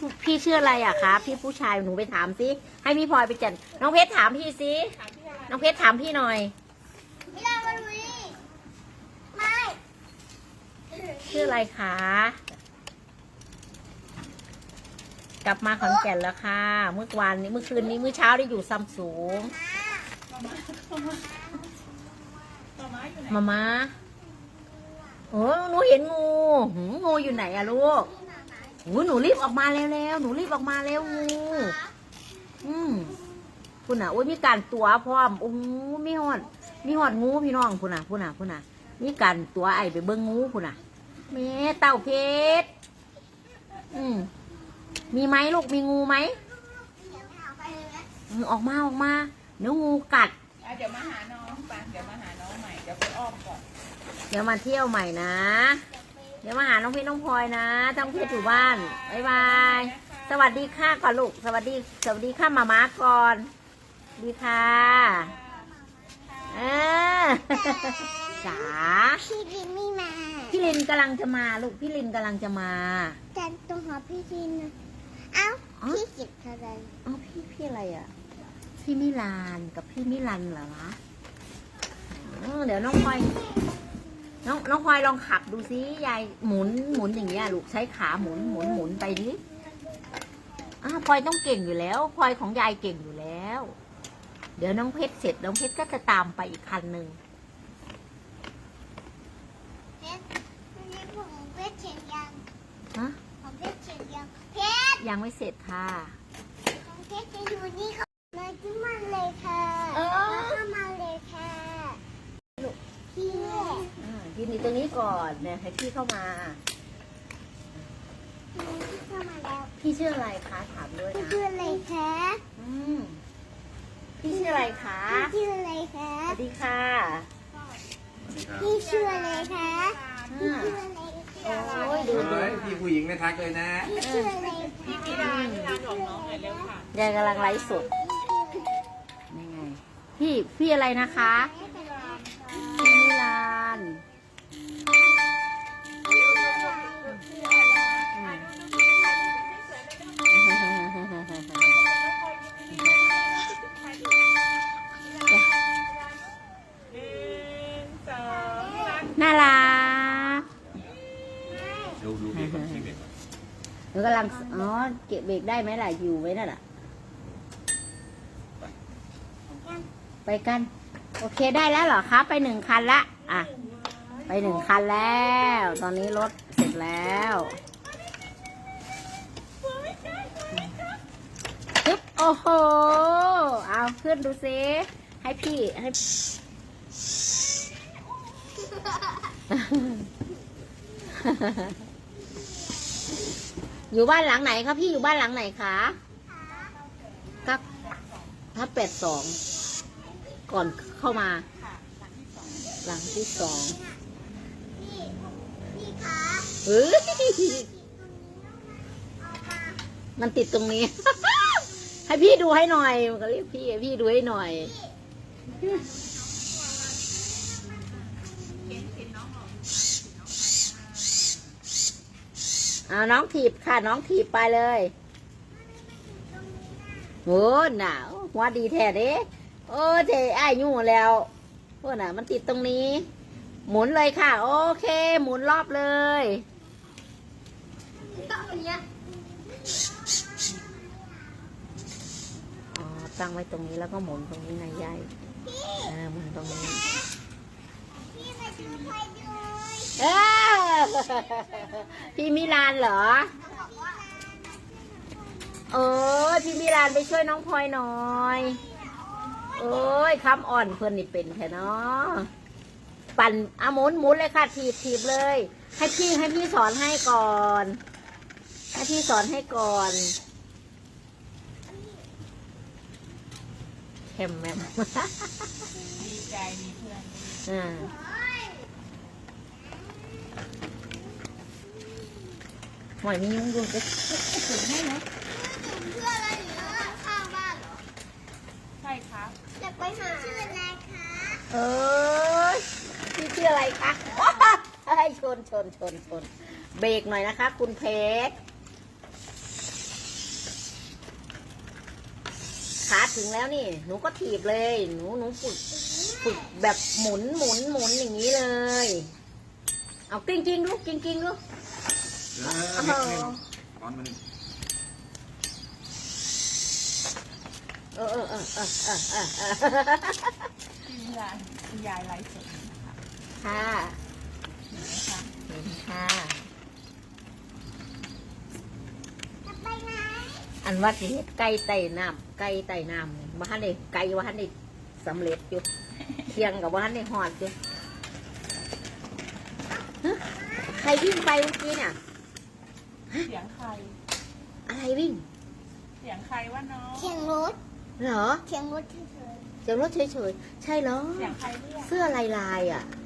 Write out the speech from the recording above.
ผู้พี่ชื่ออะไรอะคะพี่ผู้ชายหนูไปถามสิให้พี่พลอยไปจัดน้องเพชรถามพี่สิน้องเพชรถามพี่หน่อยไม่ได้มาดูนี่ไม่ชื่ออะไรคะกลับมาขอนแก่นแล้วค่ะ เมื่อวานนี้เมื่อคืนนี้เมื่อเช้าได้อยู่ซัมสูงมามาโอ้หนูเห็นงูหืมงูอยู่ไหนอะลูก โอ้หนูรีบออกมาแล้วแล้วหนูรีบออกมาแล้วงูอืมคุณน่ะโอ้ยมีการตัวพร้อมโอ้มีหอด มีหอดงูพี่น้องคุณน่ะคุณน่ะคุณน่ะ มีการตัวไอไปเบิ้งงูคุณน่ะแม่เต่าเพชรอืมมีไหมลูกมีงูไหมเดี๋ยวเอาไปเลยนะอืมออกมาออกมาเดี๋ยวงูกัดอะเดี๋ยวมาหาน้องไปเดี๋ยวมาหาน้องใหม่เดี๋ยวไปอ้อมก่อนเดี๋ยวมาเที่ยวใหม่นะ เดี๋ยวมาหาน้องเพชรน้องพลอยนะต้องเพชรอยู่บ้านบ๊ายบาย สวัสดีค่ะก่อนลูก สวัสดี สวัสดีค่ะมาม้าก่อนสวัสดีค่ะเออจ๋าพี่ดินไม่มา พี่ลินกำลังจะมาลูก พี่ลินกำลังจะมาจันตรงหอพี่ดินนะเอ้าอ๋อพี่เก็บอะไรอ๋อพี่พี่อะไรอะ พี่มิลานกับพี่มิลันเหรอวะอืมเดี๋ยวน้องพลอย น้องน้องพลอยลองขับดูซิยายหมุนหมุนอย่างเงี้ยลูกใช้ขาหมุนหมุนหมุนไปดิอ่าพลอยต้องเก่งอยู่แล้วพลอยของยายเก่งอยู่แล้ว เดี๋ยวน้องเพชรเสร็จน้องเพชรก็จะตามไปอีกคันหนึ่งเพชรวันนี้ผมเพชรเฉียงยังฮะผมเพชรเฉียงยังเพชรยังไม่เสร็จค่ะผมเพชรจะอยู่นี่ค่ะมาที่มันเลยค่ะเออมาเข้ามาเลยค่ะพี่อ่า ยืนอยู่ตรงนี้ก่อนเนี่ยให้พี่เข้ามาพี่เข้ามาแล้วพี่ชื่ออะไรคะถามด้วยพี่นะชื่ออะไรคะอืมพี่ชื่ออะไรคะพี่ชื่ออะไรคะสวัสดีค่ะพี่ชื่ออะไรคะอ่าชื่ออะไรคะ โอ้ยดูดูเฮ้ยพี่ผู้หญิงไม่ทักเลยนะ พี่ชื่ออะไรคะพี่พิดาพี่ดาบอกน้องหน่อยเร็วค่ะยายกำลังไลฟ์สดยังไง พี่พี่อะไรนะคะพี่ ดูดูเด็กก่อนพี่เด็กก่อนหนูกำลัง อ๋อ เก็บเบรกได้ไหมล่ะ อยู่ไว้นั่นแหละไปกัน โอเคได้แล้วเหรอคะ ไปหนึ่งคันละ อะ ไปหนึ่งคันแล้ว ตอนนี้รถเสร็จแล้วปึ๊บโอ้โห เอาขึ้นดูซิ ให้พี่ให้ อยู่บ้านหลังไหนคะพี่อยู่บ้านหลังไหนคะก็ถ้าแปดสองก่อนเข้ามา หลังที่สองพี่พี่คะเฮ้ยมันติดตรงนี้ ให้พี่ดูให้หน่อยมันก็เรียกพี่ให้พี่ดูให้หน่อยเอาน้องถีบค่ะ น้องถีบไปเลยโอ้หนาวหัวดีแท้เด้โอ้เจไอ้ายยุ่งแล้วโอ้น่ะ มันติดตรงนี้ หมุนเลยค่ะ โอเค หมุนรอบเลยต้องเนี้ยอ๋อตั้งไว้ตรงนี้แล้วก็หมุนตรงนี้นายยายพี่เออหมุนตรงนี้พี่มาดูใครดูเออ พี่มิลานเหรอเขาบอกว่าเออพี่มิลานไปช่วยน้องพลอยหน่อยโอ้ยคำอ่อนเพื่อนนี่เป็นแค่เนาะปั่นอะหมุนหมุนเลยค่ะถีบถีบเลย ให้พี่ให้พี่สอนให้ก่อน ให้พี่สอนให้ก่อนเข้มแม่มดีใจมีเพื่อนอ่า หอยมียุงดูจะถึงให้ไหมเพื่ออะไรหรือว่าข้าวบ้านเหรอ ใช่ครับอยไปหาชื่ออะไรคะเอ้ยชื่ออะไรคะให้ชนชนชนชน เบรกหน่อยนะคะ คุณเพชรขาถึงแล้วนี่ หนูก็ถีบเลย หนูหนูฝึกฝึกแบบหมุนหมุนหมุนอย่างนี้เลย เอากิ้งกิ้งลูกกิ้งกิ้งลูก เออนิดนึงตอนมันเออเออเออเออเออเออเออคุณยายคุณยายไลฟ์สดนะคะค่ะเห็นไหมคะเห็นค่ะอันว่าสิเฮ็ดไก่ไต่น้ำไก่ไต่น้ำนี่บ้านนี่ไก่บ้านนี่สำเร็จอยู่เคียงกับบ้านนี่หอดอยู่ใครวิ่งไปเมื่อกี้เนี่ย เสียงใคร อะไรวิ่ง เสียงใครว่าน้องเขียงรถเหรอเขียงรถเฉยเสียงรถเฉยๆ ใช่เหรอ เสียงใครเรียก เสื้อลายลายๆอะๆ